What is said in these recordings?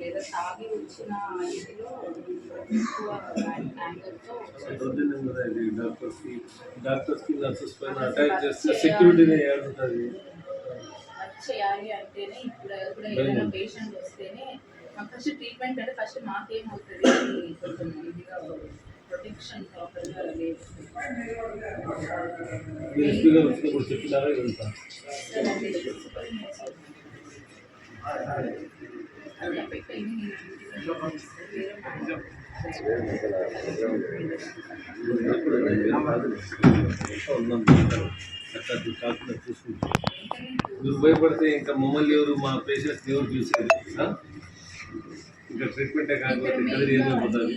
ఏదో తాగి వచ్చిన డాక్టర్స్కి డాక్టర్స్కి నర్సెస్ పైన అటాక్ చేస్తే సెక్యూరిటీని ఏడుంటుంది అంటేనే ఇప్పుడు కూడా ఏదైనా పేషెంట్ వస్తేనే ఫస్ట్ ట్రీట్మెంట్ అంటే ఫస్ట్ మాకేమవుతుంది కొంచెం ఇదిగా ప్రాపర్గా లేదు ఎస్పీ గారు వచ్చినప్పుడు చెప్పినారా ఇదంతా సార్ అంటే సూపరింటెండెంట్ అది ఎఫెక్ట్ అయింది ఉన్నాం అట్లా అది కాకుండా చూసుకుంటాం మీరు భయపడితే ఇంకా మమ్మల్ని ఎవరు మా పేషెంట్స్ ఎవరు చూసేది ఆ? ఇంకా ట్రీట్మెంటే కాకపోతే కదిరి ఏమైపోతుంది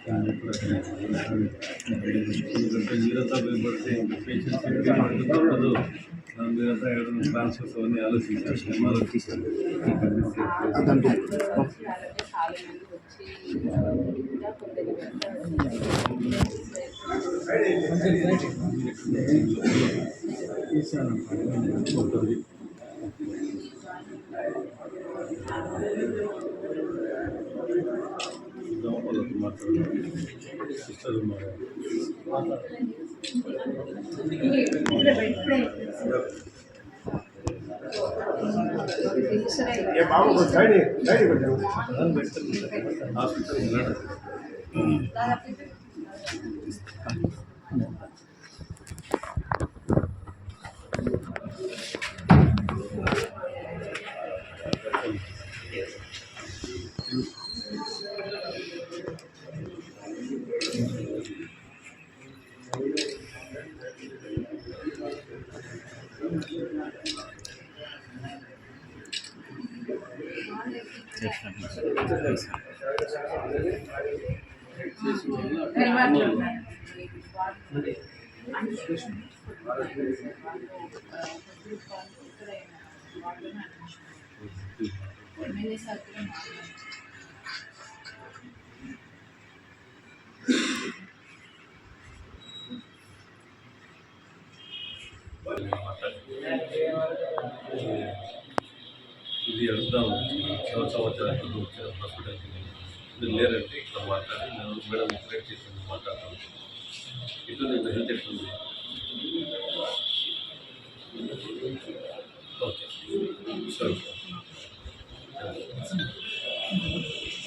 మేడం మీరంతా భయపడితే పేషెంట్స్ మీరంతా ట్రాన్స్ఫర్స్ అవన్నీ ఆలోచించారు అలాగే చాలా మంది వచ్చి కూడా కొందరు ఉంటుంది వాళ్ళతో మాట్లాడాలి సిస్టర్ ఉన్నారు హాస్పిటల్ ఇది అడుగుదాం. చాలా సంవత్సరాల హాస్పిటల్కి మీరు లేరంటే ఇట్లా మాట్లాడి నేను మేడం సెలెక్ట్ చేసి మాట్లాడతాను. ఇట్లా నేను హెల్త్ ఎట్లుంది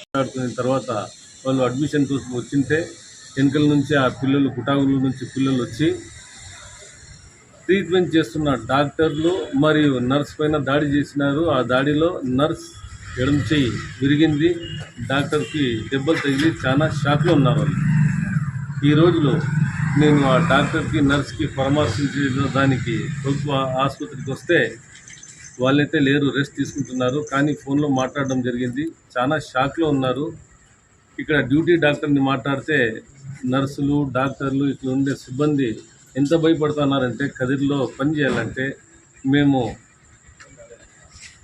మాట్లాడుకున్న తర్వాత వాళ్ళు అడ్మిషన్ కోసం వచ్చింటే వెనుకల నుంచి ఆ పిల్లలు కుటాగుల నుంచి పిల్లలు వచ్చి ట్రీట్మెంట్ చేస్తున్న డాక్టర్లు మరియు నర్స్ పైన దాడి చేసినారు. ఆ దాడిలో నర్స్ ఎడమ చెయ్యి విరిగింది. డాక్టర్కి దెబ్బలు తగిలి చాలా షాక్లో ఉన్నారు వాళ్ళు. ఈ రోజులో నేను ఆ డాక్టర్కి నర్స్కి పరామర్శించిన దానికి ప్రభుత్వ ఆసుపత్రికి వస్తే వాళ్ళైతే లేరు రెస్ట్ తీసుకుంటున్నారు. కానీ ఫోన్లో మాట్లాడడం జరిగింది. చాలా షాక్లో ఉన్నారు. ఇక్కడ డ్యూటీ డాక్టర్ని మాట్లాడితే నర్సులు డాక్టర్లు ఇట్లా ఉండే సిబ్బంది ఎంత భయపడుతున్నారంటే కదిరిలో పని చేయాలంటే మేము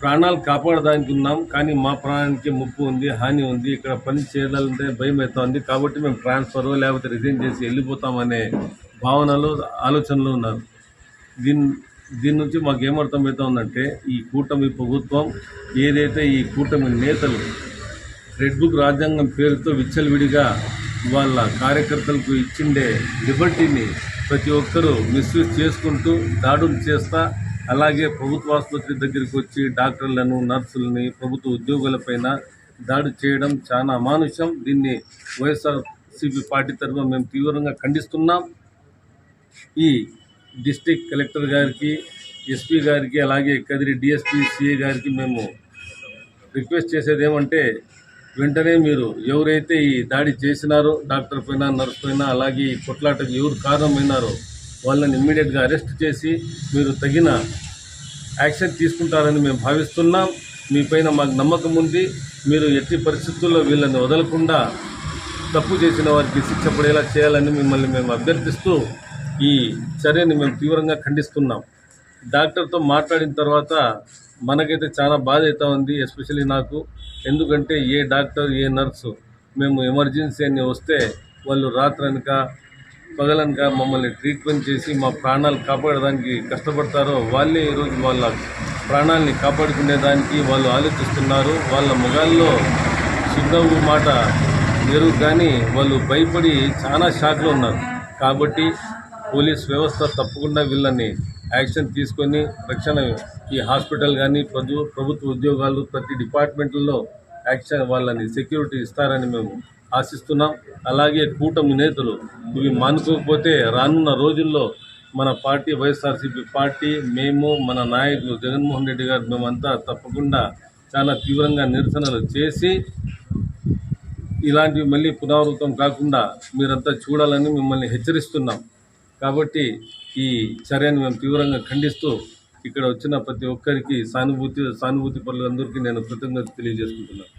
ప్రాణాలు కాపాడడానికి ఉన్నాం కానీ మా ప్రాణానికి ముప్పు ఉంది హాని ఉంది ఇక్కడ పని చేయాలంటే భయం అవుతుంది కాబట్టి మేము ట్రాన్స్ఫర్ లేకపోతే రిజైన్ చేసి వెళ్ళిపోతామనే భావనలో ఆలోచనలో ఉన్నారు దీని దీని నుంచి మాకు ఏమర్థమవుతోందంటే ఈ కూటమి ప్రభుత్వం ఏదైతే ఈ కూటమి నేతలు రెడ్ బుక్ రాజ్యాంగం పేరుతో విచ్చలవిడిగా వాళ్ళ కార్యకర్తలకు ఇచ్చిండే లిబర్టీని ప్రతి ఒక్కరూ మిస్యూజ్ చేసుకుంటూ దాడులు చేస్తా అలాగే ప్రభుత్వ ఆసుపత్రి దగ్గరికి వచ్చి డాక్టర్లను నర్సులని ప్రభుత్వ ఉద్యోగులపైన దాడి చేయడం చాలా అమానుషం. దీన్ని వైఎస్ఆర్సీపీ పార్టీ తరఫున మేము తీవ్రంగా ఖండిస్తున్నాం. ఈ డిస్ట్రిక్ట్ కలెక్టర్ గారికి ఎస్పీ గారికి అలాగే కదిరి డిఎస్పీ సిఏ గారికి మేము రిక్వెస్ట్ చేసేది ఏమంటే వెంటనే మీరు ఎవరైతే ఈ దాడి చేసినారో డాక్టర్ పైన నర్స్ పైన అలాగే ఈ కొట్లాటకు ఎవరు కారణమైనారో వాళ్ళని ఇమ్మీడియట్గా అరెస్ట్ చేసి మీరు తగిన యాక్షన్ తీసుకుంటారని మేము భావిస్తున్నాం. మీపైన మాకు నమ్మకం ఉంది. మీరు ఎట్టి పరిస్థితుల్లో వీళ్ళని వదలకుండా తప్పు చేసిన వారికి శిక్ష పడేలా చేయాలని మిమ్మల్ని మేము అభ్యర్థిస్తూ ఈ చర్యని మేము తీవ్రంగా ఖండిస్తున్నాం. డాక్టర్తో మాట్లాడిన తర్వాత మనకైతే చాలా బాధ అవుతా ఉంది ఎస్పెషల్లీ నాకు. ఎందుకంటే ఏ డాక్టర్ ఏ నర్సు మేము ఎమర్జెన్సీ అని వస్తే వాళ్ళు రాత్రనక పగలనక మమ్మల్ని ట్రీట్మెంట్ చేసి మా ప్రాణాలు కాపాడడానికి కష్టపడతారో వాళ్ళే ఈరోజు వాళ్ళ ప్రాణాలని కాపాడుకునేదానికి వాళ్ళు ఆలోచిస్తున్నారు. వాళ్ళ ముఖాల్లో చిరునవ్వు మాట లేరు కానీ వాళ్ళు భయపడి చాలా షాక్లో ఉన్నారు. కాబట్టి పోలీస్ వ్యవస్థ తప్పకుండా వీళ్ళని యాక్షన్ తీసుకొని రక్షణ ఈ హాస్పిటల్ కానీ ప్రభు ప్రభుత్వ ఉద్యోగాలు ప్రతి డిపార్ట్మెంట్లో యాక్షన్ వాళ్ళని సెక్యూరిటీ ఇస్తారని మేము ఆశిస్తున్నాం. అలాగే కూటమి నేతలు ఇవి మానుకోకపోతే రానున్న రోజుల్లో మన పార్టీ వైఎస్ఆర్సీపీ పార్టీ మేము మన నాయకులు జగన్మోహన్ రెడ్డి గారు మేమంతా తప్పకుండా చాలా తీవ్రంగా నిరసనలు చేసి ఇలాంటివి మళ్ళీ పునరావృతం కాకుండా మీరంతా చూడాలని మిమ్మల్ని హెచ్చరిస్తున్నాం. కాబట్టి ఈ చర్యను మేము తీవ్రంగా ఖండిస్తూ ఇక్కడ వచ్చిన ప్రతి ఒక్కరికి సానుభూతి సానుభూతి పనులందరికీ నేను కృతజ్ఞత తెలియజేసుకుంటున్నాను.